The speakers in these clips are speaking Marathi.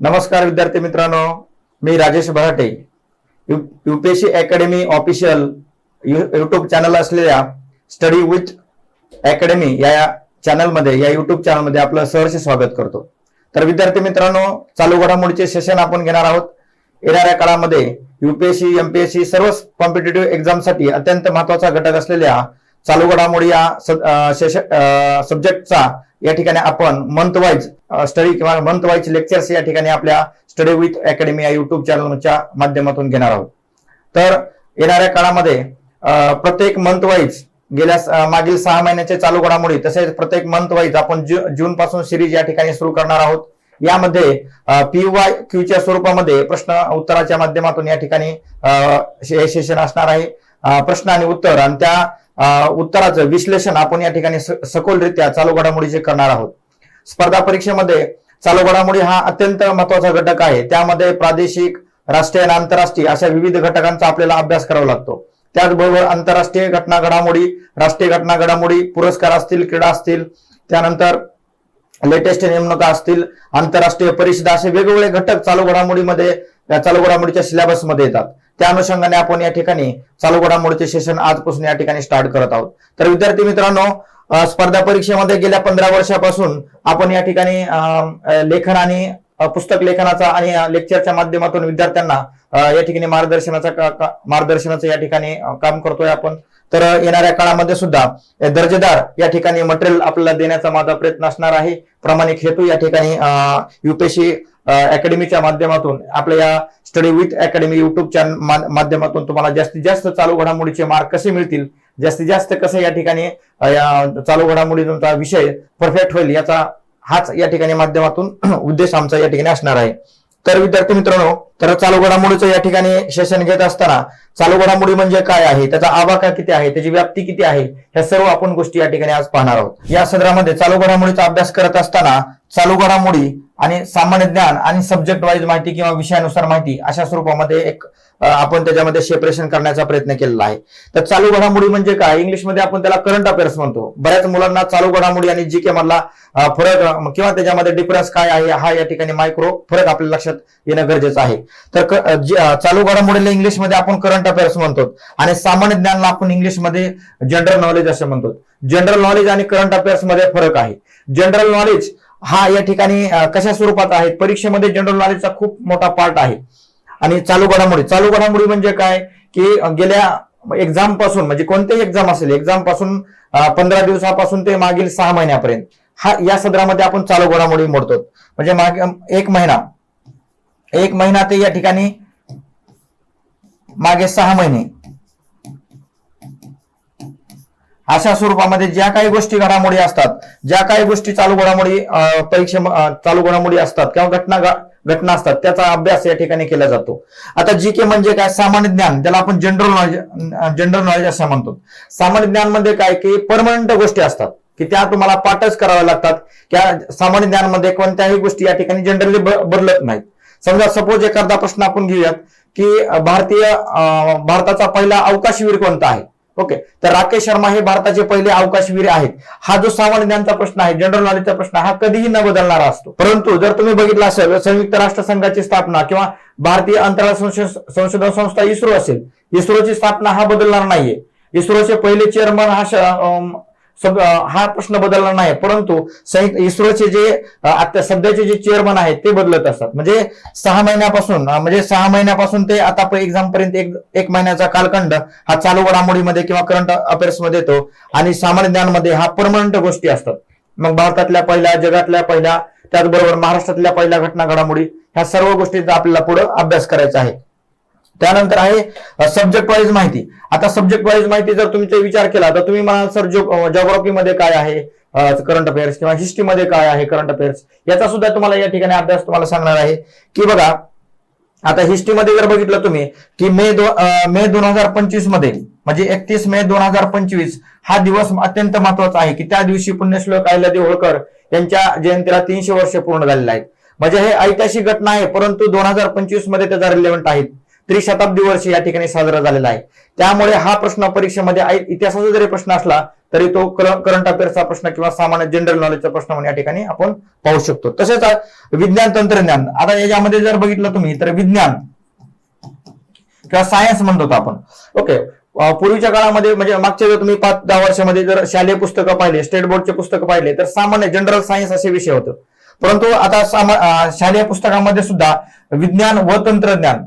नमस्कार विद्यार्थी मित्रांनो मी Rajesh Bharate UPSC academy official YouTube channel असलेल्या स्टडी विथ अकॅडमी या चॅनलमध्ये या युट्यूब चॅनलमध्ये आपलं सहर्ष स्वागत करतो. तर विद्यार्थी मित्रांनो चालू घडामोडीचे सेशन आपण घेणार आहोत. येणाऱ्या काळामध्ये युपीएससी एमपीएससी सर्वच कॉम्पिटेटिव्ह एक्झामसाठी अत्यंत महत्त्वाचा घटक असलेल्या चालू घडामोडी या सब्जेक्टचा या ठिकाणी आपण मंथ वाईज स्टडी किंवा मंथ वाईज लेक्चर्स या ठिकाणी आपल्या स्टडी विथ अकॅडमी या युट्यूब चॅनलच्या माध्यमातून घेणार आहोत. तर येणाऱ्या काळामध्ये प्रत्येक मंथ वाईज गेल्या मागील सहा महिन्याचे चालू घडामोडी तसेच प्रत्येक मंथ वाईज आपण जून पासून सिरीज या ठिकाणी सुरू करणार आहोत. यामध्ये पी वाय क्यूच्या स्वरूपामध्ये प्रश्न उत्तराच्या माध्यमातून या ठिकाणी हे सेशन असणार आहे. प्रश्न आणि उत्तर. आणि त्या उत्तराचं विश्लेषण आपण या ठिकाणी सखोलरित्या चालू घडामोडीचे करणार आहोत. स्पर्धा परीक्षेमध्ये चालू घडामोडी हा अत्यंत महत्त्वाचा घटक आहे. त्यामध्ये प्रादेशिक राष्ट्रीय आणि आंतरराष्ट्रीय अशा विविध घटकांचा आपल्याला अभ्यास करावा लागतो. त्याचबरोबर आंतरराष्ट्रीय घटना घडामोडी राष्ट्रीय घटना घडामोडी पुरस्कार असतील क्रीडा असतील त्यानंतर लेटेस्ट नेमणुका असतील आंतरराष्ट्रीय परिषदा असे वेगवेगळे घटक चालू घडामोडीमध्ये चालू घडामोडीच्या सिलेबसमध्ये येतात. त्या अनुषंगाने आपण या ठिकाणी चालू घडामोडीचे सेशन आजपासून या ठिकाणी स्टार्ट करत आहोत. तर विद्यार्थी मित्रांनो स्पर्धा परीक्षेमध्ये गेल्या पंधरा वर्षापासून आपण या ठिकाणी लेखन आणि पुस्तक लेखनाचा आणि लेक्चरच्या माध्यमातून विद्यार्थ्यांना या ठिकाणी मार्गदर्शनाचा मार्गदर्शनाचं या ठिकाणी काम करतोय आपण. तर येणाऱ्या काळामध्ये सुद्धा दर्जेदार या ठिकाणी मटेरियल आपल्याला देण्याचा माझा प्रयत्न असणार आहे. प्रामाणिक हेतू या ठिकाणी युपीएससी अकॅडमीच्या माध्यमातून आपल्या या स्टडी विथ अकॅडमी युट्यूबच्या माध्यमातून तुम्हाला जास्तीत जास्त चालू घडामोडीचे मार्क कसे मिळतील जास्तीत जास्त कसे या ठिकाणी या चालू घडामोडी तुमचा विषय परफेक्ट होईल याचा हाच या ठिकाणी माध्यमातून उद्देश आमचा या ठिकाणी असणार आहे. तर विद्यार्थी मित्रांनो तर चालू घडामोडीचं या ठिकाणी सेशन घेत असताना चालू घडामोडी म्हणजे काय आहे? त्याचा आवाका किती आहे? त्याची व्याप्ती किती आहे? ह्या सर्व आपण गोष्टी या ठिकाणी आज पाहणार आहोत. या सदरामध्ये चालू घडामोडीचा अभ्यास करत असताना चालू घडामोडी आणि सामान्य ज्ञान आणि सब्जेक्ट वाईज माहिती किंवा विषयानुसार माहिती अशा स्वरूपामध्ये एक आपण त्याच्यामध्ये सेपरेशन करण्याचा प्रयत्न केलेला आहे. तर चालू घडामोडी म्हणजे काय? इंग्लिशमध्ये आपण त्याला करंट अफेअर्स म्हणतो. बऱ्याच मुलांना चालू घडामोडी आणि जी के मधला फरक किंवा त्याच्यामध्ये डिफरन्स काय आहे? हा या ठिकाणी मायक्रो फरक आपल्या लक्षात येणं गरजेचं आहे. तर चालू घडामोडीला इंग्लिशमध्ये आपण करंट अफेअर्स म्हणतो. आणि सामान्य ज्ञानला आपण इंग्लिशमध्ये जनरल नॉलेज असं म्हणतो. जनरल नॉलेज आणि करंट अफेअर्समध्ये फरक आहे. जनरल नॉलेज हा या ठिकाणी कशा स्वरूपात आहे? परीक्षेमध्ये जनरल नॉलेजचा खूप मोठा पार्ट आहे. आणि चालू घडामोडी. चालू घडामोडी म्हणजे काय? की गेल्या एक्झामपासून म्हणजे कोणतेही एक्झाम असेल एक्झामपासून पंधरा दिवसापासून ते मागील सहा महिन्यापर्यंत हा या सदरामध्ये आपण चालू घडामोडी मोडतो. म्हणजे मागे एक महिना एक महिना ते या ठिकाणी मागे सहा महिने. अशा स्वरूपामध्ये ज्या काही गोष्टी घडामोडी असतात ज्या काही गोष्टी चालू घडामोडी परीक्षे चालू घडामोडी असतात किंवा घटना घटना असतात त्याचा अभ्यास या ठिकाणी केला जातो. आता जी के म्हणजे काय? सामान्य ज्ञान ज्याला आपण जनरल नॉलेज जनरल नॉलेज असं म्हणतो. सामान्य ज्ञान म्हणजे काय? की परमनंट गोष्टी असतात की त्या तुम्हाला पाठच कराव्या लागतात. किंवा सामान्य ज्ञानमध्ये कोणत्याही गोष्टी या ठिकाणी जनरली बदलत नाहीत. समजा सपोज एखादा प्रश्न आपण घेऊयात की भारतीय भारताचा पहिला अवकाशवीर कोणता आहे? ओके तर राकेश शर्मा हे भारताचे पहिले अवकाशवीर आहेत. हा जो सामान्य ज्ञानचा प्रश्न आहे जनरल नॉलेजचा प्रश्न हा कधीही न बदलणारा असतो. परंतु जर तुम्ही बघितलं असेल संयुक्त राष्ट्र संघाची स्थापना किंवा भारतीय अंतराळ संशोधन संस्था इस्रो असेल इस्रोची स्थापना हा बदलणार नाहीये. इस्रोचे पहिले चेअरमन हा हा प्रश्न बदलला नाही परंतु इस्रोचे जे आता सध्याचे जे चेअरमन आहेत ते बदलत असतात. म्हणजे सहा महिन्यापासून म्हणजे सहा महिन्यापासून ते आता एक्झाम पर्यंत एक एक महिन्याचा कालखंड हा चालू घडामोडीमध्ये किंवा करंट अफेअर्समध्ये येतो आणि सामान्य ज्ञानमध्ये हा परमनंट गोष्टी असतात. मग भारतातल्या पहिल्या जगातल्या पहिल्या त्याचबरोबर महाराष्ट्रातल्या पहिल्या घटना घडामोडी ह्या सर्व गोष्टींचा आपल्याला पुढे अभ्यास करायचा आहे. त्यानंतर आहे सब्जेक्ट वाईज माहिती. आता सब्जेक्ट वाईज माहिती जर तुमचा विचार केला तर तुम्ही म्हणाल सर जॉग्राफी मध्ये काय आहे करंट अफेअर्स किंवा हिस्ट्रीमध्ये काय आहे करंट अफेअर्स याचा सुद्धा तुम्हाला या ठिकाणी अभ्यास तुम्हाला सांगणार आहे. की बघा आता हिस्ट्रीमध्ये जर बघितलं तुम्ही की मे दो मे दोन हजार पंचवीसमध्ये म्हणजे एकतीस मे दोन हजार पंचवीस हा दिवस अत्यंत महत्त्वाचा आहे. की त्या दिवशी पुण्यश्लोक आयला देवळकर यांच्या जयंतीला तीनशे वर्ष पूर्ण झालेला आहेत. म्हणजे हे ऐतिहासिक घटना आहे परंतु दोन हजार पंचवीसमध्ये त्याचा रिलेव्हंट आहेत. त्रिशताब्दी वर्ष या ठिकाणी साजरा झालेला आहे. त्यामुळे हा प्रश्न परीक्षेमध्ये इतिहासाचा जरी प्रश्न असला तरी तो करंट अफेअर्सचा प्रश्न किंवा सामान्य जनरल नॉलेजचा प्रश्न म्हणून या ठिकाणी आपण पाहू शकतो. तसेच विज्ञान तंत्रज्ञान. आता याच्यामध्ये जर बघितलं तुम्ही तर विज्ञान किंवा सायन्स म्हणतो होतो आपण. ओके पूर्वीच्या काळामध्ये म्हणजे मागच्या वेळी तुम्ही पाच दहा वर्षामध्ये जर शालेय पुस्तकं पाहिले स्टेट बोर्डचे पुस्तकं पाहिले तर सामान्य जनरल सायन्स असे विषय होते. परंतु आता सामा शालेय पुस्तकामध्ये सुद्धा विज्ञान व तंत्रज्ञान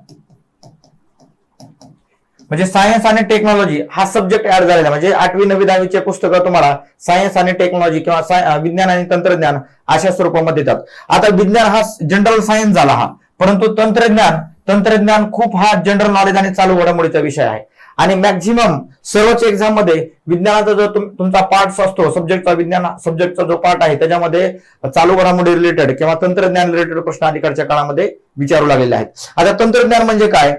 म्हणजे सायन्स आणि टेक्नॉलॉजी हा सब्जेक्ट ऍड झालेला आहे. म्हणजे आठवी नववी दहावीचे पुस्तकं तुम्हाला सायन्स आणि टेक्नॉलॉजी किंवा विज्ञान आणि तंत्रज्ञान अशा स्वरूपामध्ये येतात आता विज्ञान हा जनरल सायन्स झाला हा. परंतु तंत्रज्ञान तंत्रज्ञान खूप हा जनरल नॉलेज आणि चालू घडामोडीचा विषय आहे. आणि मॅक्झिमम सर्वच एक्झाममध्ये विज्ञानाचा जो तुमचा पार्ट असतो सब्जेक्टचा विज्ञान सब्जेक्टचा जो पार्ट आहे त्याच्यामध्ये चालू घडामोडी रिलेटेड किंवा तंत्रज्ञान रिलेटेड प्रश्न अलीकडच्या काळामध्ये विचारू लागलेले आहेत. आता तंत्रज्ञान म्हणजे काय?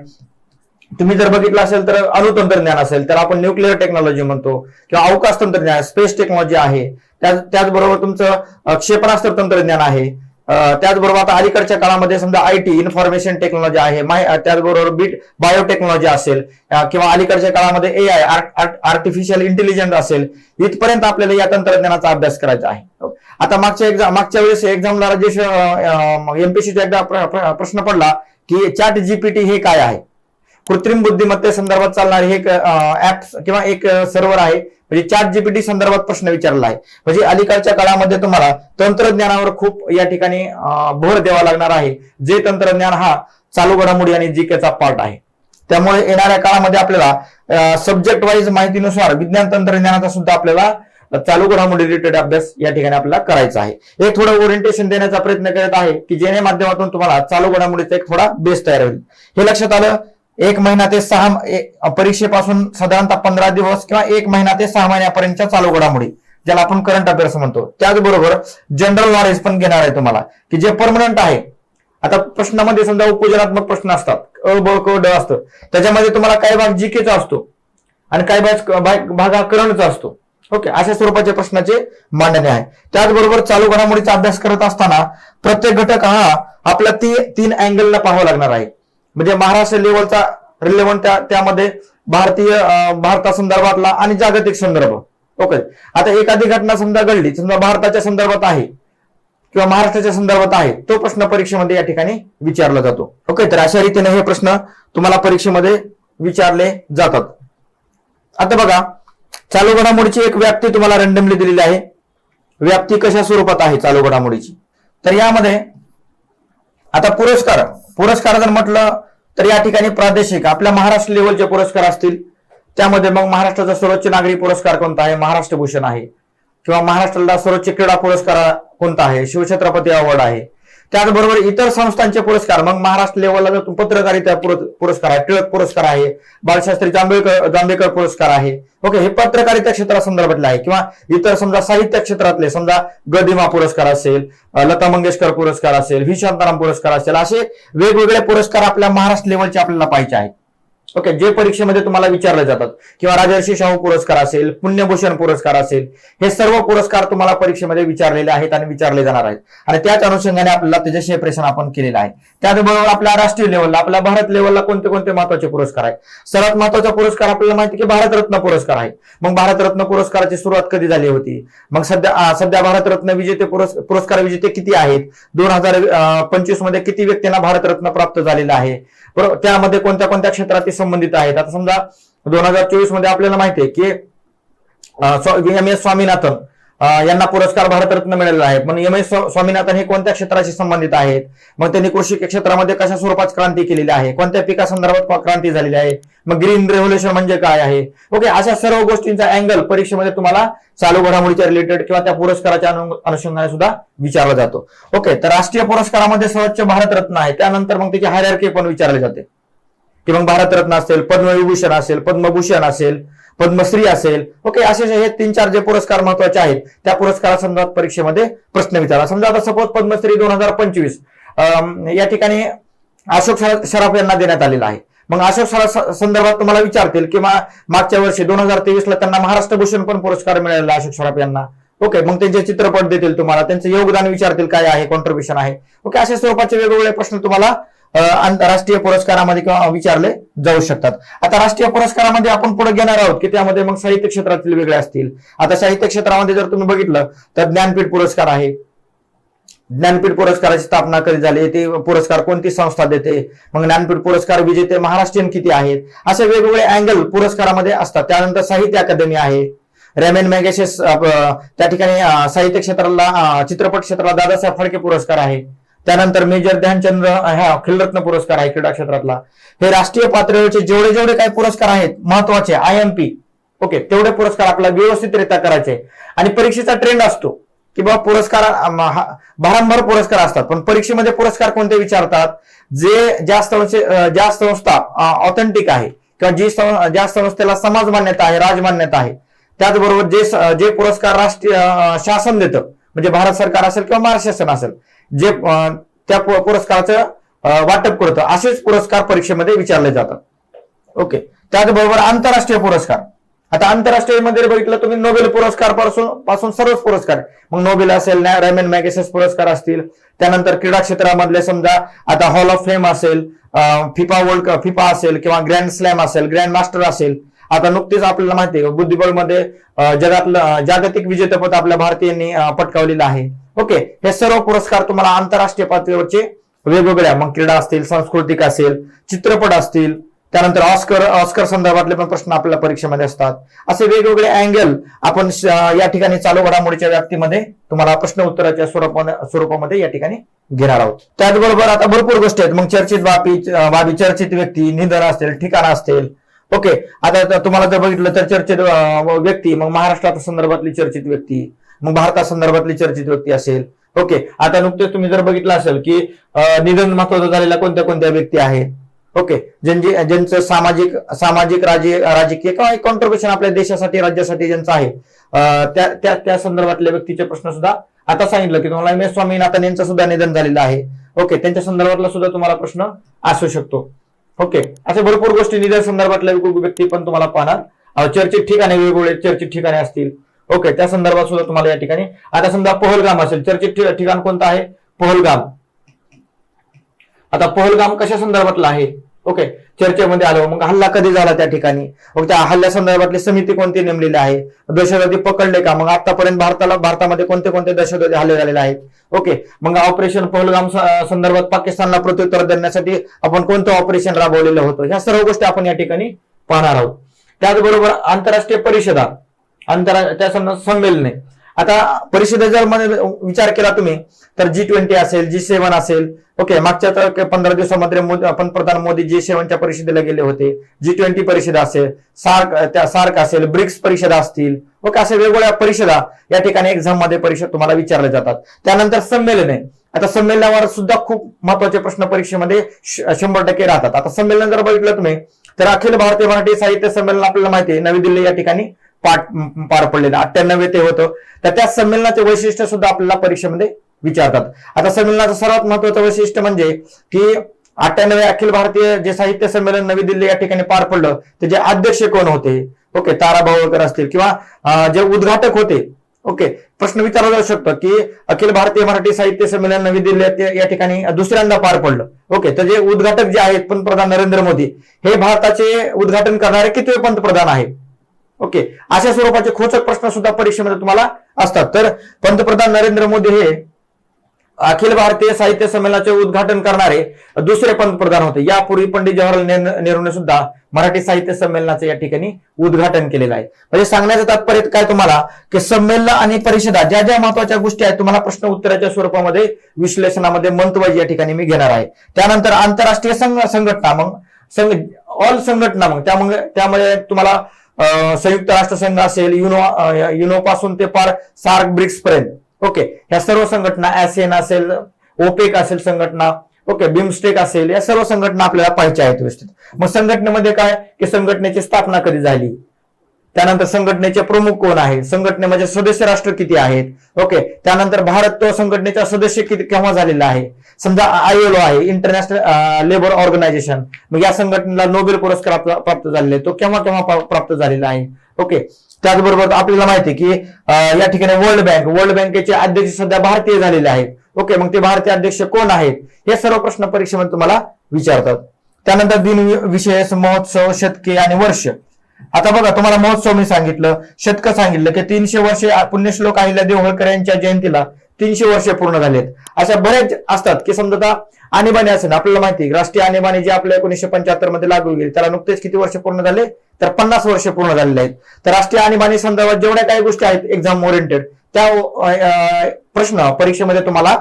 तुम्ही जर बघितलं असेल तर अणुतंत्रज्ञान असेल तर आपण न्यूक्लिअर टेक्नॉलॉजी म्हणतो किंवा अवकाश तंत्रज्ञान स्पेस टेक्नॉलॉजी आहे. त्याच त्याचबरोबर तुमचं क्षेपणास्त्र तंत्रज्ञान आहे. त्याचबरोबर आता अलीकडच्या काळामध्ये समजा आय टी इन्फॉर्मेशन टेक्नॉलॉजी आहे त्याचबरोबर बीट बायोटेक्नॉलॉजी असेल किंवा अलीकडच्या काळामध्ये ए आय आर्टिफिशियल इंटेलिजन्स असेल इथपर्यंत आपल्याला या तंत्रज्ञानाचा अभ्यास करायचा आहे. आता मागच्या एक्झाम मागच्या वेळेस एक्झामला राजेश एमपीसीचा एकदा प्रश्न पडला की चॅट जीपीटी हे काय आहे? कृत्रिम बुद्धिमत्ते संदर्भात चालणारे हे एक ऍप किंवा एक सर्व्हर आहे. म्हणजे चॅट जीपीटी संदर्भात प्रश्न विचारला आहे. म्हणजे अलीकडच्या काळामध्ये तुम्हाला तंत्रज्ञानावर खूप या ठिकाणी भर द्यावा लागणार आहे. जे तंत्रज्ञान हा चालू घडामोडी आणि जीकेचा पार्ट आहे. त्यामुळे येणाऱ्या काळामध्ये आपल्याला सब्जेक्ट वाईज माहितीनुसार विज्ञान तंत्रज्ञानाचा सुद्धा आपल्याला चालू घडामोडी रिलेटेड अभ्यास या ठिकाणी आपल्याला करायचा आहे. एक थोडं ओरिएंटेशन देण्याचा प्रयत्न करत आहे की जेणे माध्यमातून तुम्हाला चालू घडामोडीचा एक थोडा बेस तयार होईल. हे लक्षात आलं? एक महिना ते सहा परीक्षेपासून साधारणतः पंधरा दिवस किंवा एक महिना ते सहा महिन्यापर्यंतच्या चालू घडामोडी ज्याला आपण करंट अफेअर्स म्हणतो. त्याचबरोबर जनरल नॉलेज पण घेणार आहे तुम्हाला की जे परमनंट आहे. आता प्रश्नामध्ये समजा उपजनात्मक प्रश्न असतात. अ ब क ड असतं. त्याच्यामध्ये तुम्हाला काही भाग जीकेचा असतो आणि काही भाग भाग- हा करंटचा असतो. ओके अशा स्वरूपाचे प्रश्नाचे मांडणे आहे. त्याचबरोबर चालू घडामोडीचा अभ्यास करत असताना प्रत्येक घटक हा आपला ती तीन अँगलला पाहावा लागणार आहे. म्हणजे महाराष्ट्र लेवलचा रिलेव्हंट त्या त्यामध्ये भारतीय भारता भारतासंदर्भातला आणि जागतिक संदर्भ. ओके आता एखादी घटना समजा घडली समजा भारताच्या संदर्भात आहे किंवा महाराष्ट्राच्या संदर्भात आहे तो प्रश्न परीक्षेमध्ये या ठिकाणी विचारला जातो. ओके तर अशा रीतीने हे प्रश्न तुम्हाला परीक्षेमध्ये विचारले जातात. आता बघा चालू घडामोडीची एक व्याप्ती तुम्हाला रँडमली दिलेली आहे. व्याप्ती कशा स्वरूपात आहे चालू घडामोडीची? तर यामध्ये आता पुरस्कार पुरस्कार जर म्हटलं तर या ठिकाणी प्रादेशिक आपल्या महाराष्ट्र लेवलचे पुरस्कार असतील. त्यामध्ये मग महाराष्ट्राचा सर्वोच्च नागरी पुरस्कार कोणता आहे? महाराष्ट्र भूषण आहे. किंवा महाराष्ट्राला सर्वोच्च क्रीडा पुरस्कार कोणता आहे? शिवछत्रपती अवॉर्ड आहे. त्याचबरोबर इतर संस्थांचे पुरस्कार मग महाराष्ट्र लेवलला जर पत्रकारिता पुरस्कार आहे टिळक पुरस्कार आहे बाळशास्त्री जांभेकर जांभेकर पुरस्कार आहे. ओके हे पत्रकारिता क्षेत्रासंदर्भातले आहे. किंवा इतर समजा साहित्य क्षेत्रातले समजा गदिमा पुरस्कार असेल लता मंगेशकर पुरस्कार असेल व्ही शांताराम पुरस्कार असेल असे वेगवेगळे पुरस्कार आपल्या महाराष्ट्र लेवलचे आपल्याला पाहिजे आहेत. ओके जे परीक्षेमध्ये तुम्हाला विचारले जातात किंवा राजर्षी शाहू पुरस्कार असेल पुण्यभूषण पुरस्कार असेल हे सर्व पुरस्कार तुम्हाला परीक्षेमध्ये विचारलेले आहेत आणि विचारले जाणार आहेत. आणि त्याच अनुषंगाने आपल्याला त्याचे सेपरेशन आपण केलेलं आहे. त्याचबरोबर आपल्या राष्ट्रीय लेवलला आपल्या भारत लेवलला कोणते कोणते महत्त्वाचे पुरस्कार आहेत? सर्वात महत्त्वाचा पुरस्कार आपल्याला माहिती की भारतरत्न पुरस्कार आहे. मग भारतरत्न पुरस्काराची सुरुवात कधी झाली होती? मग सध्या सध्या भारतरत्न विजेते पुरस्कार विजेते किती आहेत? दोन हजार पंचवीसमध्ये किती व्यक्तींना भारतरत्न प्राप्त झालेला आहे? बरोबर? त्यामध्ये कोणत्या कोणत्या क्षेत्रात ते संबंधित आहेत? आता समजा दोन हजार चोवीसमध्ये आपल्याला माहिती आहे की एम एस स्वामीनाथन यांना पुरस्कार भारतरत्न मिळालेला आहे. पण एम एस स्वामीनाथन हे कोणत्या क्षेत्राशी संबंधित आहेत? मग त्यांनी कृषी क्षेत्रामध्ये कशा स्वरूपात क्रांती केलेली आहे? कोणत्या पिकासंदर्भात क्रांती झालेली आहे? मग ग्रीन रेव्होल्युशन म्हणजे काय आहे? ओके अशा सर्व गोष्टींचा अँगल परीक्षेमध्ये तुम्हाला चालू घडामोडीच्या रिलेटेड किंवा त्या पुरस्काराच्या अनुषंगाने सुद्धा विचारला जातो. ओके तर राष्ट्रीय पुरस्कारामध्ये सर्वोच्च भारतरत्न आहे. त्यानंतर मग त्याची हायरार्की पण विचारली जाते. की मग भारतरत्न असेल पद्मविभूषण असेल पद्मभूषण असेल पद्मश्री असेल ओके असे हे तीन चार जे पुरस्कार महत्त्वाचे आहेत त्या पुरस्कारासंदर्भात परीक्षेमध्ये प्रश्न विचारा. समजा आता सपोज पद्मश्री दोन हजार पंचवीस या ठिकाणी अशोक सराफ यांना देण्यात आलेला आहे. मग अशोक सराफ संदर्भात तुम्हाला विचारतील किंवा मागच्या वर्षी दोन हजार तेवीस ला त्यांना महाराष्ट्र भूषण पण पुरस्कार मिळालेला अशोक सराफ यांना. ओके मग त्यांचे चित्रपट देतील तुम्हाला त्यांचं योगदान विचारतील काय आहे कॉन्ट्रीब्युशन आहे. ओके अशा स्वरूपाचे वेगवेगळे प्रश्न तुम्हाला आंतरराष्ट्रीय पुरस्कारामध्ये किंवा विचारले जाऊ शकतात. आता राष्ट्रीय पुरस्कारामध्ये आपण पुढे घेणार आहोत की त्यामध्ये मग साहित्य क्षेत्रातील वेगळे असतील. आता साहित्य क्षेत्रामध्ये जर तुम्ही बघितलं तर ज्ञानपीठ पुरस्कार आहे. ज्ञानपीठ पुरस्काराची स्थापना कधी झाली? ते पुरस्कार कोणती संस्था देते? मग ज्ञानपीठ पुरस्कार विजेते महाराष्ट्रीयन किती आहेत? असे वेगवेगळे अँगल पुरस्कारामध्ये असतात. त्यानंतर साहित्य अकादमी आहे. रेमेन मॅगेसेस त्या ठिकाणी साहित्य क्षेत्राला चित्रपट क्षेत्राला दादासाहेब फाळके पुरस्कार आहे. त्यानंतर मेजर ध्यानचंद्र ह्या अखिलरत्न खेलरत्न पुरस्कार आहे क्रीडा क्षेत्रातला. हे राष्ट्रीय पातळीवरचे जेवढे जेवढे काही पुरस्कार आहेत महत्त्वाचे आय एम पी ओके तेवढे पुरस्कार आपल्याला व्यवस्थितरित्या करायचे. आणि परीक्षेचा ट्रेंड असतो की बाबा पुरस्कार भारंभार पुरस्कार असतात. पण परीक्षेमध्ये पुरस्कार कोणते विचारतात? जे ज्या संस्थे ज्या संस्था ऑथेंटिक आहे किंवा जी ज्या संस्थेला समाज मान्यता आहे राजमान्यता आहे त्याचबरोबर जे जे पुरस्कार राष्ट्रीय शासन देतं म्हणजे भारत सरकार असेल किंवा महाराष्ट्र शासन असेल जे त्या पुरस्काराचं वाटप करतं असेच पुरस्कार परीक्षेमध्ये विचारले जातात. ओके. त्याचबरोबर आंतरराष्ट्रीय पुरस्कार. आता आंतरराष्ट्रीयमध्ये बघितलं तुम्ही नोबेल पुरस्कारपासून पासून सर्वच पुरस्कार मग नोबेल असेल रॅमेन मॅगेसेस पुरस्कार असतील. त्यानंतर क्रीडा क्षेत्रामधले समजा आता हॉल ऑफ फेम असेल फिफा वर्ल्ड कप फिफा असेल किंवा ग्रँड स्लॅम असेल ग्रँड मास्टर असेल. आता नुकतीच आपल्याला माहिती आहे बुद्धिबळमध्ये जगातलं जागतिक विजेतेपद आपल्या भारतीयांनी पटकावलेलं आहे. ओके हे सर्व पुरस्कार तुम्हाला आंतरराष्ट्रीय पातळीवरचे वेगवेगळ्या मग क्रीडा असतील सांस्कृतिक असेल चित्रपट असतील त्यानंतर ऑस्कर ऑस्कर संदर्भातले पण प्रश्न आपल्याला परीक्षेमध्ये असतात. असे वेगवेगळे अँगल आपण या ठिकाणी चालू घडामोडीच्या व्याप्तीमध्ये तुम्हाला प्रश्न उत्तराच्या स्वरूपामध्ये या ठिकाणी घेणार आहोत. त्याचबरोबर आता भरपूर गोष्टी आहेत. मग चर्चित बाबी बाबी चर्चित व्यक्ती निधन असतील ठिकाण असतील. ओके आता तुम्हाला जर बघितलं तर चर्चित व्यक्ती मग महाराष्ट्रात संदर्भातली चर्चित व्यक्ती मग भारता संदर्भातली चर्चित व्यक्ती असेल. ओके आता नुकतेच तुम्ही जर बघितलं असेल की निधन महत्वाचं झालेल्या कोणत्या कोणत्या व्यक्ती आहेत? ओके ज्यांची ज्यांचं सामाजिक सामाजिक राजकीय राजकीय किंवा कॉन्ट्रीब्युशन आपल्या देशासाठी राज्यासाठी ज्यांचं आहे त्या त्या त्या संदर्भातल्या व्यक्तीचे प्रश्न सुद्धा आता सांगितलं की तुम्हाला एम एस स्वामीनाथन यांचं सुद्धा निधन झालेलं आहे. ओके त्यांच्या संदर्भातला सुद्धा तुम्हाला प्रश्न असू शकतो. ओके असे भरपूर गोष्टी निधन संदर्भातल्या व्यक्ती पण तुम्हाला पाहणार. चर्चित ठिकाणे वेगवेगळे चर्चित ठिकाणे असतील. ओके त्या संदर्भात सुद्धा तुम्हाला या ठिकाणी आता समजा पहलगाम असेल चर्चित ठिकाण कोणतं आहे? पहलगाम. आता पहलगाम कशा संदर्भातला आहे? ओके चर्चेमध्ये आलो मग हल्ला कधी झाला त्या ठिकाणी? मग त्या हल्ल्या संदर्भातली समिती कोणती नेमलेली आहे? दहशतवादी पकडले का? मग आतापर्यंत भारताला भारतामध्ये कोणते कोणते दहशतवादी हल्ले झालेले आहेत? ओके मग ऑपरेशन पहलगाम संदर्भात पाकिस्तानला प्रत्युत्तर देण्यासाठी आपण कोणतं ऑपरेशन राबवलेलं होतं? ह्या सर्व गोष्टी आपण या ठिकाणी पाहणार आहोत. त्याचबरोबर आंतरराष्ट्रीय परिषदा. अंतर त्या संमेलने. आता परिषदे जर विचार केला तुम्ही तर जी ट्वेंटी असेल जी सेव्हन असेल ओके मागच्या तर पंधरा दिवसामध्ये पंतप्रधान मोदी जी सेव्हनच्या परिषदेला गेले होते. जी ट्वेंटी परिषद असेल सार्क त्या सार्क असेल ब्रिक्स परिषदा असतील ओके अशा वेगवेगळ्या परिषदा या ठिकाणी एक्झाममध्ये परिषद तुम्हाला विचारल्या जातात. त्यानंतर संमेलने. आता संमेलनावर सुद्धा खूप महत्त्वाचे प्रश्न परीक्षेमध्ये शंभर टक्के राहतात. आता संमेलन जर बघितलं तुम्ही तर अखिल भारतीय मराठी साहित्य संमेलन आपल्याला माहिती आहे नवी दिल्ली या ठिकाणी पार पडलेलं. अठ्ठ्याण्णव ते होतं. तर त्या संमेलनाचे वैशिष्ट्य सुद्धा आपल्याला परीक्षेमध्ये विचारतात. आता संमेलनाचं सर्वात महत्वाचं वैशिष्ट्य म्हणजे की अठ्ठ्याण्णव अखिल भारतीय जे साहित्य संमेलन नवी दिल्ली या ठिकाणी पार पडलं त्याचे अध्यक्ष कोण होते? ओके तारा भावकर असतील किंवा जे उद्घाटक होते ओके प्रश्न विचारला जाऊ शकतो की अखिल भारतीय मराठी साहित्य संमेलन नवी दिल्ली या- या ठिकाणी दुसऱ्यांदा पार पडलं. ओके तर जे उद्घाटक जे आहेत पंतप्रधान नरेंद्र मोदी हे भारताचे उद्घाटन करणारे कितवे पंतप्रधान आहेत? ओके. अशा स्वरूपाचे खोचक प्रश्न सुद्धा परीक्षेमध्ये तुम्हाला असतात. तर पंतप्रधान नरेंद्र मोदी हे अखिल भारतीय साहित्य संमेलनाचे उद्घाटन करणारे दुसरे पंतप्रधान होते. यापूर्वी पंडित जवाहरलाल नेहरूने सुद्धा मराठी साहित्य संमेलनाचे या ठिकाणी उद्घाटन केलेलं आहे. म्हणजे सांगण्याचं तात्पर्य काय तुम्हाला? की संमेलन आणि परिषदा ज्या ज्या महत्त्वाच्या गोष्टी आहेत तुम्हाला प्रश्न उत्तराच्या स्वरूपामध्ये विश्लेषणामध्ये मंतवाईज या ठिकाणी मी घेणार आहे. त्यानंतर आंतरराष्ट्रीय संघ संघटना मग संघ ऑल संघटना मग त्यामुळे त्यामुळे तुम्हाला संयुक्त राष्ट्रसंघ असेल युनो युनोपासून युनो पासून ते पार सार्क ब्रिक्स पर्यंत ओके ह्या सर्व संघटना ऍसेन असेल ओपेक असेल संघटना ओके बिमस्टेक असेल या सर्व संघटना आपल्याला पाहिजे आहेत व्यवस्थित. मग संघटनेमध्ये काय? की संघटनेची स्थापना कधी झाली? त्यानंतर संघटनेचे प्रमुख कोण आहेत? संघटनेमध्ये म्हणजे सदस्य राष्ट्र किती आहेत? ओके त्यानंतर भारत तो संघटनेचा सदस्य किती केव्हा झालेला आहे? समजा आयएलओ आहे इंटरनॅशनल लेबर ऑर्गनायझेशन मग या संघटनेला नोबेल पुरस्कार प्राप्त- झालेला आहे तो केव्हा केव्हा प्राप्त झालेला आहे? ओके त्याचबरोबर आपल्याला माहिती आहे की या ठिकाणी वर्ल्ड बँक वर्ल्ड बँकेचे अध्यक्ष सध्या भारतीय झालेले आहेत. ओके मग ते भारतीय अध्यक्ष कोण आहेत? हे सर्व प्रश्न परीक्षेमध्ये तुम्हाला विचारतात. त्यानंतर दिन विषय महोत्सव शतके आणि वर्ष. आता बघा तुम्हाला महोत्सव मी सांगितलं शतक सांगितलं की तीनशे वर्षे पुण्यश्लोक अहिल्यादेव होळकर यांच्या जयंतीला तीनशे वर्षे पूर्ण झालेत. अशा बऱ्याच असतात की समजा आता आणीबाणी असेल आपल्याला माहिती राष्ट्रीय आणीबाणी जी आपल्या एकोणीशे पंच्याहत्तरमध्ये लागू गेली त्याला नुकतेच किती वर्ष पूर्ण झाले? तर पन्नास वर्ष पूर्ण झालेले आहेत. तर राष्ट्रीय आणीबाणी संदर्भात जेवढ्या काही गोष्टी आहेत एक्झाम ओरिएंटेड त्या प्रश्न परीक्षेमध्ये तुम्हाला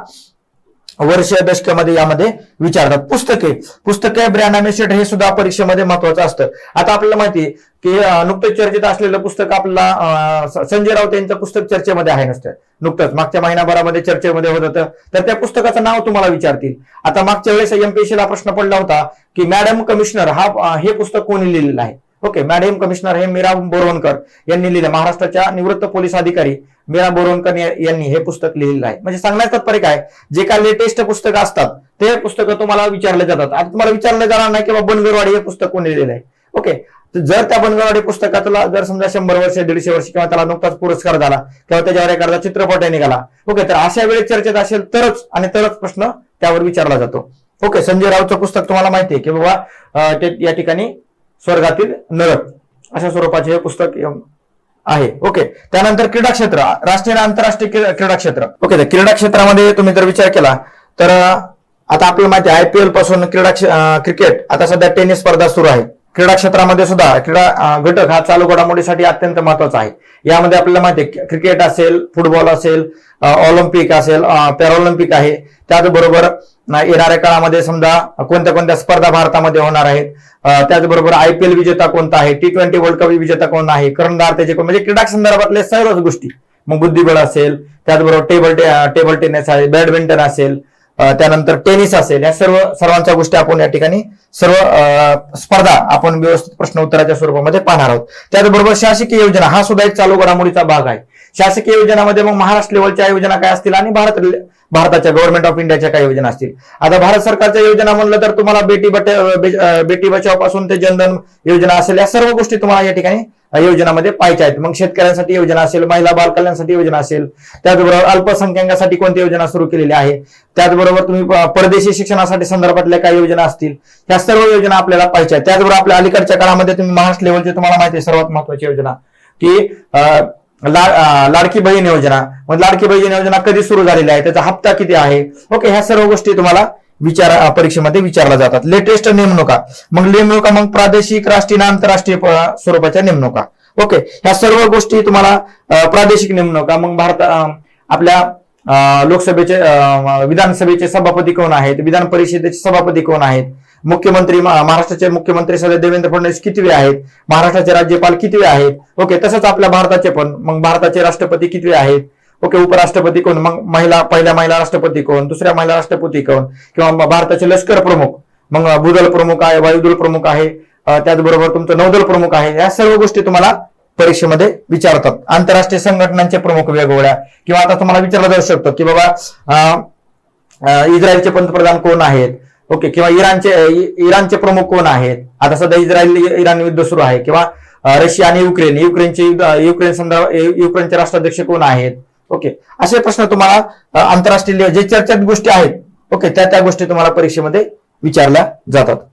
वर्ष दशकामध्ये यामध्ये विचारतात. पुस्तके. पुस्तके ब्रँड हे सुद्धा परीक्षेमध्ये महत्वाचं असतं. आता आपल्याला माहिती की अं, नुकतंच चर्चेत असलेलं पुस्तक आपल्याला संजय राऊत यांचं पुस्तक चर्चेमध्ये आहे नसतं. नुकतंच. मागच्या महिनाभरामध्ये चर्चेमध्ये होत होतं. तर त्या पुस्तकाचं नाव तुम्हाला विचारतील. आता मागच्या वेळेस एमपीएससीला प्रश्न पडला होता की मॅडम कमिशनर हा हे पुस्तक कोणी लिहिलेलं आहे? ओके मॅडम कमिशनर हे मीरा बोरवणकर यांनी लिहिलं. महाराष्ट्राच्या निवृत्त पोलीस अधिकारी मीरा बोरवणकर यांनी हे पुस्तक लिहिलेलं आहे. म्हणजे सांगण्याचं तात्पर्य काय? जे काय लेटेस्ट पुस्तकं असतात ते पुस्तकं तुम्हाला विचारले जातात. आता तुम्हाला विचारलं जाणार नाही की बाबा बनगरवाडी हे पुस्तक कोणी लिहिलेलं आहे. ओके जर त्या बनगरवाडी पुस्तकाला जर समजा शंभर वर्ष दीडशे वर्ष किंवा त्याला नुकताच पुरस्कार झाला किंवा त्याच्यावर एखादा चित्रपट निघाला. ओके तर अशा वेळेस चर्चेत असेल तरच आणि तरच प्रश्न त्यावर विचारला जातो. ओके संजय रावचं पुस्तक तुम्हाला माहिती आहे की बाबा या ठिकाणी स्वर्गातील नरक. अशा स्वरूपाचे हे पुस्तक आहे. ओके त्यानंतर क्रीडा क्षेत्र राष्ट्रीय आणि आंतरराष्ट्रीय क्रीडा क्षेत्र ओके तर क्रीडा क्षेत्रामध्ये तुम्ही जर विचार केला तर आता आपल्याला माहिती आहे आयपीएलपासून क्रीडा क्रिकेट आता सध्या टेनिस स्पर्धा सुरू आहे. क्रीडा क्षेत्रामध्ये सुद्धा क्रीडा घटक हा चालू घडामोडीसाठी अत्यंत महत्त्वाचा आहे. यामध्ये आपल्याला माहिती आहे क्रिकेट असेल फुटबॉल असेल ऑलिम्पिक असेल अं, आहे. त्याचबरोबर येणाऱ्या काळामध्ये समजा कोणत्या कोणत्या स्पर्धा भारतामध्ये होणार आहेत त्याचबरोबर आय पी आयपीएल विजेता कोणता आहे टी ट्वेंटी वर्ल्ड कप विजेता कोण आहे कर्णधार त्याचे कोण म्हणजे क्रीडा संदर्भातले सर्वच गोष्टी. मग बुद्धिबळ असेल त्याचबरोबर टेबल टेबल टेनिस आहे बॅडमिंटन असेल त्यानंतर टेनिस असेल या सर्व सर्वांच्या गोष्टी आपण या ठिकाणी सर्व अं, स्पर्धा आपण व्यवस्थित प्रश्न उत्तराच्या स्वरूपामध्ये पाहणार आहोत. त्याचबरोबर शासकीय योजना हा सुद्धा एक चालू घडामोडीचा भाग आहे. शासकीय योजनामध्ये मग महाराष्ट्र लेवलच्या योजना काय असतील आणि भारत भारताच्या गव्हर्नमेंट ऑफ इंडियाच्या काय योजना असतील? आता भारत सरकारच्या योजना म्हणलं तर तुम्हाला बेटी बट बेटी बचावपासून ते जनधन योजना असेल या सर्व गोष्टी तुम्हाला या ठिकाणी योजनामध्ये पाहायच्या आहेत. मग शेतकऱ्यांसाठी योजना असेल महिला बालकल्याणसाठी योजना असेल त्याचबरोबर अल्पसंख्याकासाठी कोणती योजना सुरू केलेली आहे? त्याचबरोबर तुम्ही परदेशी शिक्षणासाठी संदर्भातल्या काही योजना असतील? या सर्व योजना आपल्याला पाहिजे आहेत. त्याचबरोबर आपल्या अलीकडच्या काळामध्ये तुम्ही महाराष्ट्र लेवलची तुम्हाला माहिती आहे सर्वात महत्वाची योजना की अं, ला- लाडकी बहीण योजना. मग लाडकी बहीण योजना कधी सुरू झालेली आहे? त्याचा हप्ता किती आहे? ओके ह्या सर्व गोष्टी तुम्हाला विचार परीक्षेमध्ये विचारल्या जातात. लेटेस्ट नेमणुका. मग नेमणुका मग प्रादेशिक राष्ट्रीय आंतरराष्ट्रीय स्वरूपाच्या नेमणुका. ओके ह्या सर्व गोष्टी तुम्हाला प्रादेशिक नेमणुका. मग भारत आपल्या लोकसभेचे विधानसभेचे सभापती कोण आहेत? विधान परिषदेचे सभापती कोण आहेत? मुख्यमंत्री महाराष्ट्राचे मुख्यमंत्री सध्या देवेंद्र फडणवीस कितवे आहेत? महाराष्ट्राचे राज्यपाल कितवे आहेत? ओके तसंच आपल्या भारताचे पण. मग भारताचे राष्ट्रपती कितवे आहेत? ओके उपराष्ट्रपती कोण? मग महिला पहिल्या महिला राष्ट्रपती कोण? दुसऱ्या महिला राष्ट्रपती कोण? किंवा भारताचे लष्कर प्रमुख? मग भूदल प्रमुख आहे वायुदल प्रमुख आहे त्याचबरोबर तुमचं नौदल प्रमुख आहे. या सर्व गोष्टी तुम्हाला परीक्षेमध्ये विचारतात. आंतरराष्ट्रीय संघटनांचे प्रमुख वेगवेगळ्या. किंवा आता तुम्हाला विचारलं जाऊ शकतं की बाबा इस्रायलचे पंतप्रधान कोण आहेत? ओके किंवा इराणचे इराणचे प्रमुख कोण आहेत? आता सध्या इस्रायल इराण युद्ध सुरू आहे. किंवा रशिया आणि युक्रेन. युक्रेनचे युद्ध- युक्रेन संदर्भ युक्रेनचे राष्ट्राध्यक्ष कोण आहेत? ओके असे प्रश्न तुम्हाला आंतरराष्ट्रीय जे चर्चेत गोष्टी आहेत ओके त्या त्या गोष्टी तुम्हाला परीक्षेमध्ये विचारल्या जातात.